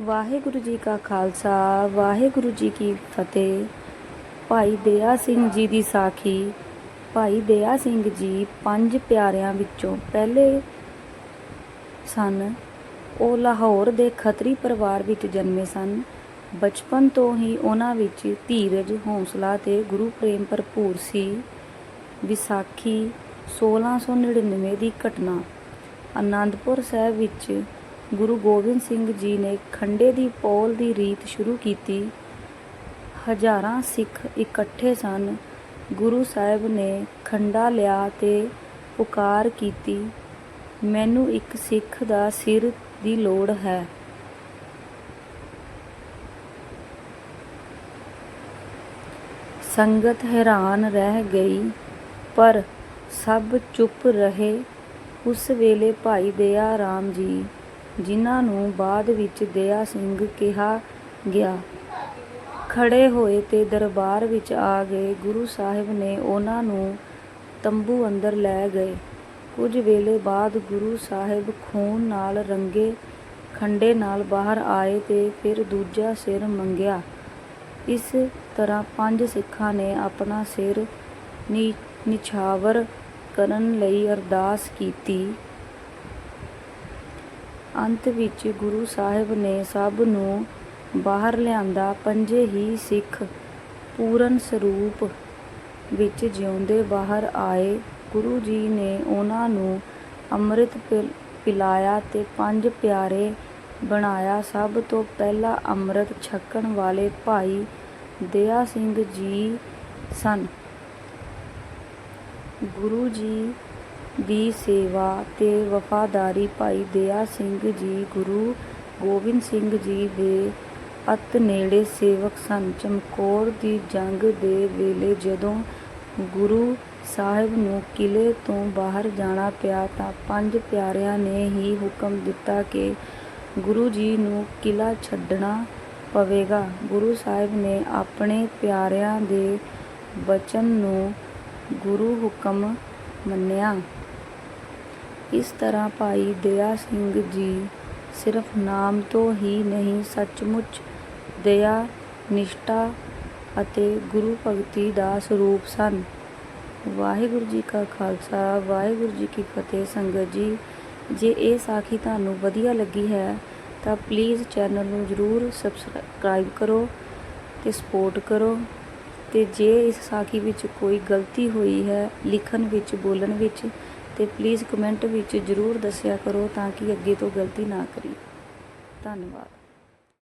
ਵਾਹਿਗੁਰੂ ਜੀ ਕਾ ਖਾਲਸਾ, ਵਾਹਿਗੁਰੂ ਜੀ ਕੀ ਫਤਿਹ। ਭਾਈ ਦਇਆ ਸਿੰਘ ਜੀ ਦੀ ਸਾਖੀ, ਭਾਈ ਦਇਆ ਸਿੰਘ ਜੀ ਪੰਜ ਪਿਆਰਿਆਂ ਵਿੱਚੋਂ ਪਹਿਲੇ ਸਨ। ਉਹ ਲਾਹੌਰ ਦੇ ਖੱਤਰੀ ਪਰਿਵਾਰ ਵਿੱਚ ਜਨਮੇ ਸਨ। ਬਚਪਨ ਤੋਂ ਹੀ ਉਹਨਾਂ ਵਿੱਚ ਧੀਰਜ, ਹੌਸਲਾ ਤੇ ਗੁਰੂ ਪ੍ਰੇਮ ਭਰਪੂਰ ਸੀ। ਵਿਸਾਖੀ 1699 ਦੀ ਘਟਨਾ। ਆਨੰਦਪੁਰ ਸਾਹਿਬ ਵਿੱਚ ਗੁਰੂ ਗੋਬਿੰਦ ਸਿੰਘ ਜੀ ਨੇ ਖੰਡੇ ਦੀ ਪੌਲ ਦੀ ਰੀਤ ਸ਼ੁਰੂ ਕੀਤੀ। ਹਜ਼ਾਰਾਂ ਸਿੱਖ ਇਕੱਠੇ ਸਨ। ਗੁਰੂ ਸਾਹਿਬ ਨੇ ਖੰਡਾ ਲਿਆ ਤੇ ਪੁਕਾਰ ਕੀਤੀ। ਮੈਨੂੰ ਇੱਕ ਸਿੱਖ ਦਾ ਸਿਰ ਦੀ ਲੋੜ ਹੈ। ਸੰਗਤ ਹੈਰਾਨ ਰਹਿ ਗਈ, ਪਰ ਸਭ ਚੁੱਪ ਰਹੇ। ਉਸ ਵੇਲੇ ਭਾਈ ਦਇਆ ਰਾਮ ਜੀ ਜਿਨ੍ਹਾਂ ਨੂੰ ਬਾਅਦ ਵਿੱਚ ਦਇਆ ਸਿੰਘ ਕਿਹਾ ਗਿਆ। ਖੜ੍ਹੇ ਹੋਏ ਤੇ ਦਰਬਾਰ ਵਿੱਚ ਆ ਗਏ। ਗੁਰੂ ਸਾਹਿਬ ਨੇ ਉਹਨਾਂ ਨੂੰ ਤੰਬੂ ਅੰਦਰ ਲੈ ਗਏ। ਕੁਝ ਵੇਲੇ ਬਾਅਦ ਗੁਰੂ ਸਾਹਿਬ ਖੂਨ ਨਾਲ ਰੰਗੇ ਖੰਡੇ ਨਾਲ ਬਾਹਰ ਆਏ ਤੇ ਫਿਰ ਦੂਜਾ ਸਿਰ ਮੰਗਿਆ। ਇਸ ਤਰ੍ਹਾਂ ਪੰਜ ਸਿੱਖਾਂ ਨੇ ਆਪਣਾ ਸਿਰ ਨੀ, ਨਿਛਾਵਰ ਕਰਨ ਲਈ ਅਰਦਾਸ ਕੀਤੀ। ਅੰਤ ਵਿੱਚ ਗੁਰੂ ਸਾਹਿਬ ਨੇ ਸਭ ਨੂੰ ਬਾਹਰ ਲਿਆਂਦਾ, ਪੰਜੇ ਹੀ ਸਿੱਖ ਪੂਰਨ ਸਰੂਪ ਵਿੱਚ ਜਿਉਂਦੇ ਬਾਹਰ ਆਏ। ਗੁਰੂ ਜੀ ਨੇ ਉਹਨਾਂ ਨੂੰ ਅੰਮ੍ਰਿਤ ਪਿਲ- ਪਿਲਾਇਆ ਤੇ ਪੰਜ ਪਿਆਰੇ ਬਣਾਇਆ। ਸਭ ਤੋਂ ਪਹਿਲਾਂ ਅੰਮ੍ਰਿਤ ਛਕਣ ਵਾਲੇ ਭਾਈ ਦਇਆ ਸਿੰਘ ਜੀ ਸਨ। ਗੁਰੂ ਜੀ ਦੀ ਸੇਵਾ ਤੇ ਵਫਾਦਾਰੀ ਭਾਈ ਦਇਆ ਸਿੰਘ ਜੀ, ਗੁਰੂ ਗੋਬਿੰਦ ਸਿੰਘ ਜੀ ਦੇ ਅਤ ਨੇੜੇ ਸੇਵਕ ਸਨ। ਚਮਕੌਰ ਦੀ ਜੰਗ ਦੇ ਵੇਲੇ ਜਦੋਂ ਗੁਰੂ ਸਾਹਿਬ ਨੂੰ ਕਿਲ੍ਹੇ ਤੋਂ ਬਾਹਰ ਜਾਣਾ ਪਿਆ ਤਾਂ ਪੰਜ ਪਿਆਰਿਆਂ ਨੇ ਹੀ ਹੁਕਮ ਦਿੱਤਾ ਕਿ ਗੁਰੂ ਜੀ ਨੂੰ ਕਿਲ੍ਹਾ ਛੱਡਣਾ ਪਵੇਗਾ। ਗੁਰੂ ਸਾਹਿਬ ਨੇ ਆਪਣੇ ਪਿਆਰਿਆਂ ਦੇ ਬਚਨ ਨੂੰ ਗੁਰੂ ਹੁਕਮ ਮੰਨਿਆ। ਇਸ ਤਰ੍ਹਾਂ ਭਾਈ ਦਇਆ ਸਿੰਘ ਜੀ ਸਿਰਫ ਨਾਮ ਤੋਂ ਹੀ ਨਹੀਂ, ਸੱਚਮੁੱਚ ਦਇਆ, ਨਿਸ਼ਠਾ ਅਤੇ ਗੁਰੂ ਭਗਤੀ ਦਾ ਸਰੂਪ ਸਨ। ਵਾਹਿਗੁਰੂ ਜੀ ਕਾ ਖਾਲਸਾ, ਵਾਹਿਗੁਰੂ ਜੀ ਕੀ ਫਤਿਹ। ਸੰਗਤ ਜੀ, ਜੇ ਇਹ ਸਾਖੀ ਤੁਹਾਨੂੰ ਵਧੀਆ ਲੱਗੀ ਹੈ, ਤਾਂ ਪਲੀਜ਼ ਚੈਨਲ ਨੂੰ ਜਰੂਰ ਸਬਸਕ੍ਰਾਈਬ ਕਰੋ ਤੇ ਸਪੋਰਟ ਕਰੋ ਤੇ ਜੇ ਇਸ ਸਾਖੀ ਵਿੱਚ ਕੋਈ ਗਲਤੀ ਹੋਈ ਹੈ, ਲਿਖਣ ਵਿੱਚ, ਬੋਲਣ ਵਿੱਚ ਤੇ ਪਲੀਜ਼ ਕਮੈਂਟ ਵਿੱਚ ਜਰੂਰ ਦੱਸਿਆ ਕਰੋ ਤਾਂ ਕਿ ਅੱਗੇ ਤੋਂ ਗਲਤੀ ਨਾ ਕਰੀਏ। ਧੰਨਵਾਦ।